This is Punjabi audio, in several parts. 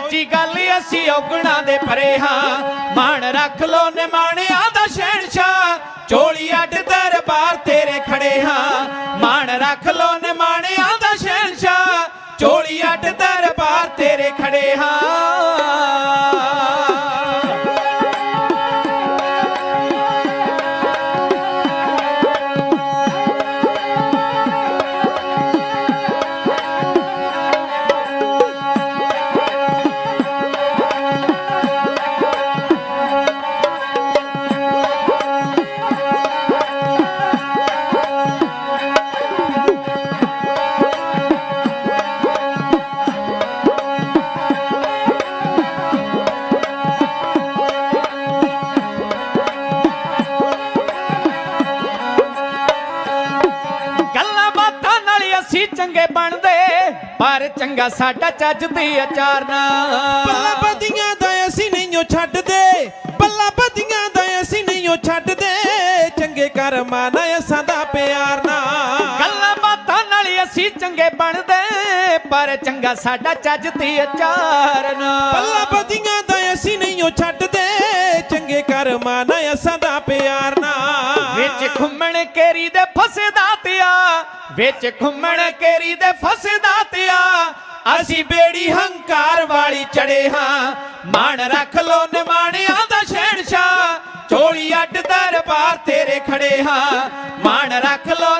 ਸੱਚੀ ਗੱਲ ਅਸੀਂ ਔਗਣਾ ਦੇ ਪਰੇ ਹਾਂ। ਮਾਣ ਰੱਖ ਲੋ ਨਿਮਾਣਿਆਂ ਦਾ ਸ਼ਹਿਨशाह ਚੋਲੀ ਅੱਡ ਦਰਬਾਰ ਤੇਰੇ ਖੜੇ ਹਾਂ। ਮਾਣ ਰੱਖ ਲੋ ਅਸੀਂ ਚੰਗੇ ਬਣਦੇ ਪਰ ਚੰਗਾ ਸਾਡਾ ਚੱਜਦੀ ਅਚਾਰ ਪੱਲਾ ਨਾ। ਬੱਦੀਆਂ ਦਾ ਅਸੀਂ ਨਹੀਂਓ ਛੱਡਦੇ ਪੱਲਾ ਬੱਦੀਆਂ ਦਾ ਅਸੀਂ ਨਹੀਂਓ ਛੱਡਦੇ। ਚੰਗੇ ਕਰਮਾਂ ਨਾਲ ਅਸਾਂ ਦਾ ਪਿਆਰ ਨਾ। ਗੱਲਾਂ ਬਾਤਾਂ ਨਾਲ ਅਸੀਂ ਚੰਗੇ ਬਣਦੇ ਪਰ ਚੰਗਾ ਸਾਡਾ ਚੱਜਦੀ ਅਚਾਰ ਨਾ। ਪੱਲਾ ਬੱਦੀਆਂ ਦਾ ਅਸੀਂ ਨਹੀਂਓ ਛੱਡਦੇ ਚੰਗੇ ਕਰਮਾਂ ਨਾਲ ਅਸਾਂ ਦਾ ਪਿਆਰ ਨਾ। ਵਿੱਚ ਘੁੰਮਣ ਕੇਰੀ ਦੇ ਫਸਦਾ ਤਿਆ ਵਿੱਚ ਘੁੰਮਣ ਕੇਰੀ ਦੇ ਫਸਦਾ ਤਿਆ। ਅਸੀਂ ਬੇੜੀ ਹੰਕਾਰ ਵਾਲੀ ਚੜੇ ਹਾਂ। ਮਾਣ ਰੱਖ ਲੋ ਨਿਮਾਣਿਆਂ ਦਾ ਸ਼ਹਿਨशाह ਚੋਲੀ ਅੱਡ ਦਰਬਾਰ ਤੇਰੇ ਖੜੇ ਹਾਂ। ਮਾਣ ਰੱਖ ਲੋ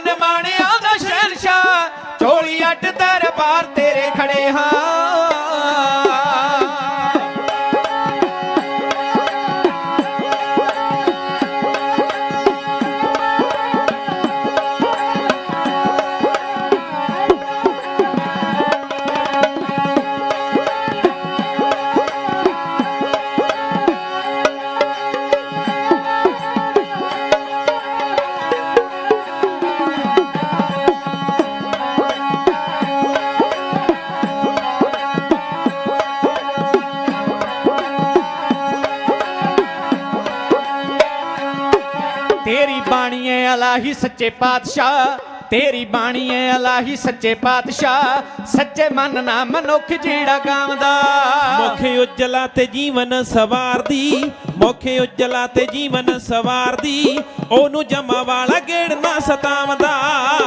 ਅਲਾਹੀ ਸੱਚੇ ਪਾਤਸ਼ਾਹ ਤੇਰੀ ਬਾਣੀ ਏ ਅਲਾਹੀ ਸੱਚੇ ਪਾਤਸ਼ਾਹ ਸੱਚੇ ਮਨ ਨਾ ਮਨੁੱਖ ਜਿਹੜਾ ਗਾਉਂਦਾ। ਮੁਖ ਉਜਲਾ ਤੇ ਜੀਵਨ ਸਵਾਰਦੀ ਮੁਖ ਉਜਲਾ ਤੇ ਜੀਵਨ ਸਵਾਰਦੀ ਉਹਨੂੰ ਜਮਾ ਵਾਲਾ ਗੇੜ ਨਾ ਸਤਾਵਦਾ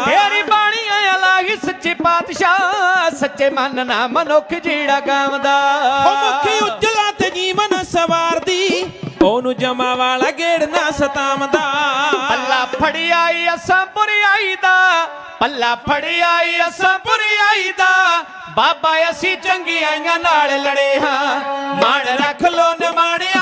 ਤੇਰੀ ਬਾਣੀ ਏ ਅਲਾਹੀ ਸੱਚੇ ਪਾਤਸ਼ਾਹ ਸੱਚੇ ਮਨ ਨਾ ਮਨੁੱਖ ਜਿਹੜਾ ਗਾਉਂਦਾ। ਮੁਖ ਉਜਲਾ ਤੇ ਜੀਵਨ ਸਵਾਰਦੀ ਉਹਨੂੰ ਜਮਾ ਵਾਲਾ ਗੇੜ ਨਾ ਸਤਾਵਦਾ ਪੱਲਾ ਫੜਿਆਈ ਅਸਾਂ ਪੁਰਿਆਈ ਦਾ, ਪੱਲਾ ਫੜਿਆਈ ਅਸਾਂ ਪੁਰਿਆਈ ਦਾ। ਬਾਬਾ, ਅਸੀਂ ਚੰਗਿਆਈਆਂ ਨਾਲ ਲੜੇ ਹਾਂ। ਮਾਣ ਰੱਖ ਲੋ ਨਿਮਾਣਿਆਂ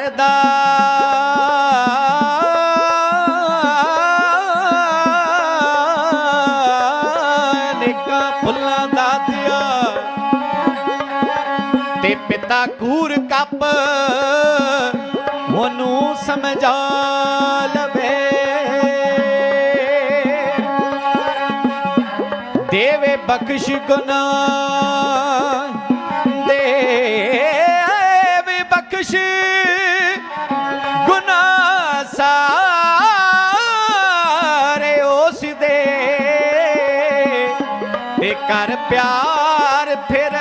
ਕਰਦਾ। ਅਨੇਕਾਂ ਭੁੱਲਾਂ ਦਾ ਦਿਆ। ਤੇ ਪਿਤਾ ਕੂਰ ਕੱਪ ਉਹਨੂੰ ਸਮਝਾ ਲਵੇ। ਦੇਵੇ ਬਖਸ਼ ਗੁਨਾਹ। ਦੇ ਬਖਸ਼ ਤੇ ਕਰ ਪਿਆਰ ਫਿਰ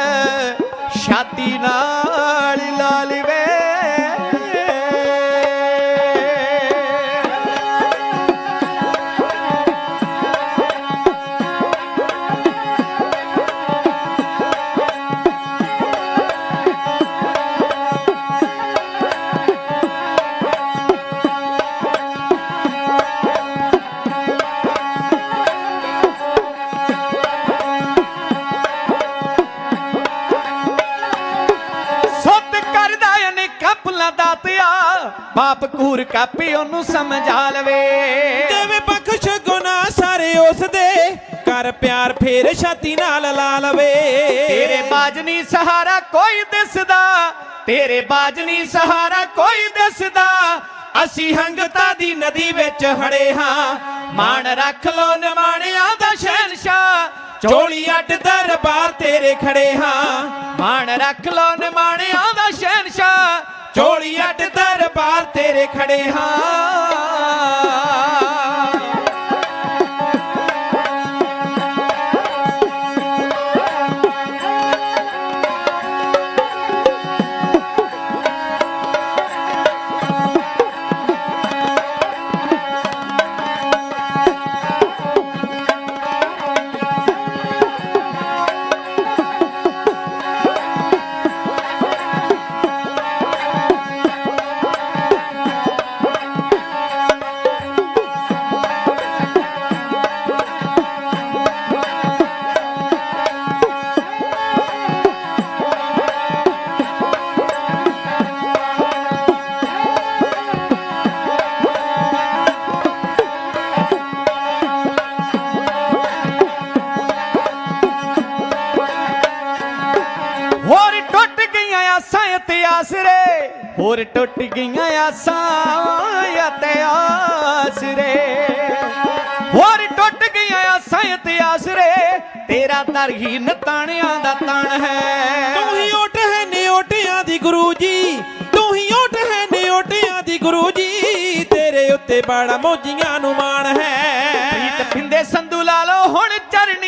ਛਾਤੀ ਨਾਲ ਲਾ ਬਾਪ ਕੂਰ ਕਾਪੀ ਉਹਨੂੰ ਸਮਝਾ ਲਵੇ। ਦੇਵੇ ਬਖਸ਼ ਗੁਨਾ ਸਾਰੇ ਉਸ ਦੇ ਕਰ ਪਿਆਰ ਫੇਰ ਛਾਤੀ ਨਾਲ ਲਾ ਲਵੇ। ਤੇਰੇ ਬਾਜਨੀ ਸਹਾਰਾ ਕੋਈ ਦਿਸਦਾ ਤੇਰੇ ਬਾਜਨੀ ਸਹਾਰਾ ਕੋਈ ਦਿਸਦਾ। ਅਸੀਂ ਹੰਗਤਾ ਦੀ ਨਦੀ ਵਿੱਚ ਹੜੇ ਹਾਂ ਮਾਣ ਰੱਖ ਲੋ ਨਿਮਾਣਿਆਂ ਦਾ ਸ਼ਹਿਨਸ਼ਾ ਚੋਲੀ ਅੱਡ ਦਰਬਾਰ ਤੇਰੇ ਖੜੇ ਹਾਂ ਮਾਣ ਰੱਖ ਲੋ ਨਿਮਾਣਿਆਂ ਦਾ ਸ਼ਹਿ ਚੋਲੀ ਅੱਡ ਦਰਬਾਰ ਤੇਰੇ ਖੜੇ ਹਾਂ। ਹੋਰ ਟੁੱਟ ਗਈਆਂ ਆਸਾਂ ਅਤੇ ਆਸਰੇ। ਹੋਰ ਟੁੱਟ ਗਈਆਂ ਆਸਾਂ ਅਤੇ ਆਸਰੇ। ਤੇਰਾ ਦਰ ਹੀ ਨਤਾਣਿਆਂ ਦਾ ਤਣ ਹੈ। ਤੂੰ ਹੀ ਓਟ ਹੈ ਨਿਓਟਿਆਂ ਦੀ ਗੁਰੂ ਜੀ। ਤੂੰ ਹੀ ਓਟ ਹੈ ਨਿਓਟਿਆਂ ਦੀ ਗੁਰੂ ਜੀ। ਤੇਰੇ ਉੱਤੇ ਬੜਾ ਮੋਜੀਆਂ ਨੂੰ ਮਾਣ ਹੈ। ਪ੍ਰੀਤ ਪਿੰਦੇ ਸੰਧੂ ਲਾ ਲੋ ਹੁਣ ਚਰਣੀ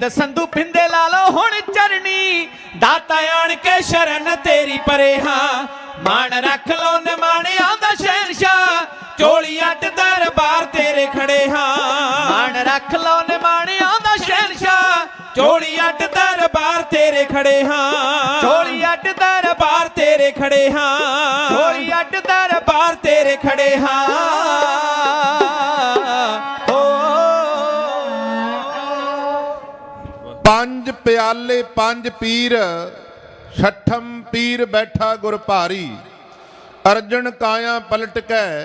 ਦਸੰਦੂ ਪਿੰਦੇ ਲਾ ਲੋ ਹੁਣ ਚਰਣੀ। ਦਾਤਾ ਆਣ ਕੇ ਸ਼ਰਨ ਤੇਰੀ ਪਰੇ ਹਾਂ। ਮਾਣ ਰੱਖ ਲਓ ਲੋ ਆਉਂਦਾ ਦਾ ਸ਼ਹਿਨਸ਼ਾ ਚੋਲੀ ਅੱਟ ਦਰਬਾਰ ਤੇਰੇ ਖੜੇ ਹਾਂ। ਮਾਣ ਰੱਖ ਲੋ ਨਿਮਾਣਿਆਂ ਦਾ ਸ਼ਹਿਨਸ਼ਾ ਚੋਲੀ ਅੱਟ ਦਰਬਾਰ ਤੇਰੇ ਖੜੇ ਹਾਂ। ਚੋਲੀ ਅੱਟ ਦਰਬਾਰ ਤੇਰੇ ਖੜੇ ਹਾਂ। ਚੋਲੀ ਅੱਟ ਦਰਬਾਰ ਤੇਰੇ ਖੜੇ ਹਾਂ। ਪੰਜ ਪਿਆਲੇ ਪੰਜ ਪੀਰ ਛਠਮ ਪੀਰ ਬੈਠਾ ਗੁਰ ਭਾਰੀ। ਅਰਜਨ ਕਾਇਆ ਪਲਟਕੈ